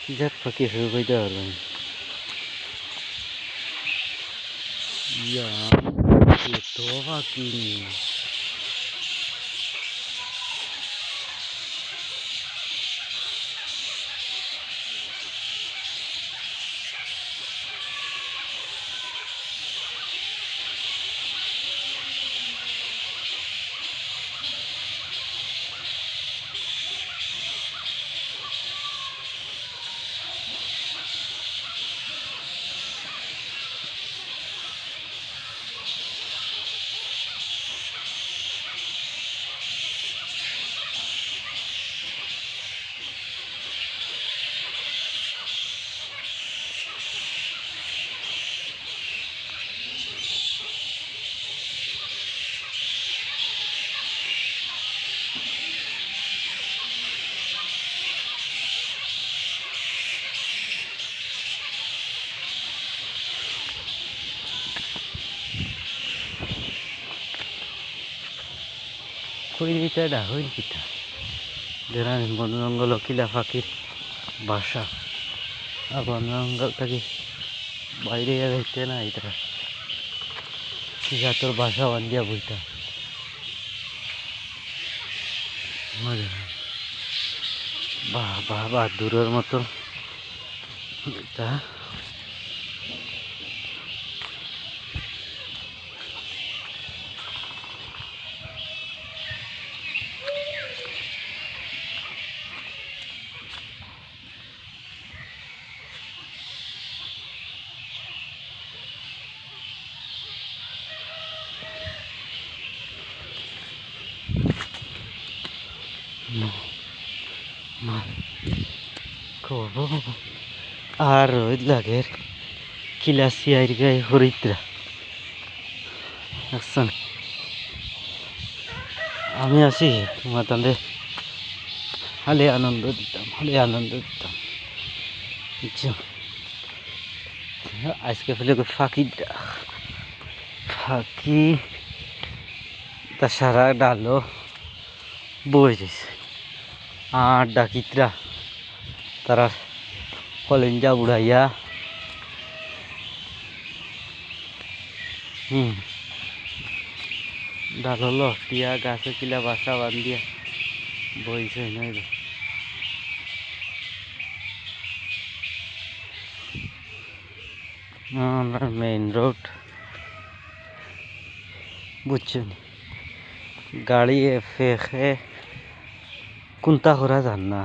কি জাত পাখি কইতে পারব না। ইয়া এত পাখি কই দিতে এটা হইল কিটা যারা বন জঙ্গল কিলা পাখির বাসা। আর বন জঙ্গল থেকে বাইরে যাইতে না এটা জাতর বাসা বান্ধিয়া বইটা মজা। বাহ বাহ বাহ, দূরের মতো। এটা আর ওই লাগের কিলাসি আইর গায়ে হরিদ্রা। আসছেন আমি আছি তোমার তাহলে হালে আনন্দ দিতাম হালে আনন্দ দিতাম। আজকে ফেলে ফাঁকি ফাঁকি, তা সারা ডালো বই দিছে আর ডাকিতরা তারা কলেঞ্জা উড়াইয়া হুম ডাল হলো টিয়া গাছে কিলা বাসা বান্ধিয়া বইছে নই রে আমরা মেইন রোড বুঝছো নি গাড়ি ফেঁকে কোনটা করা যান না।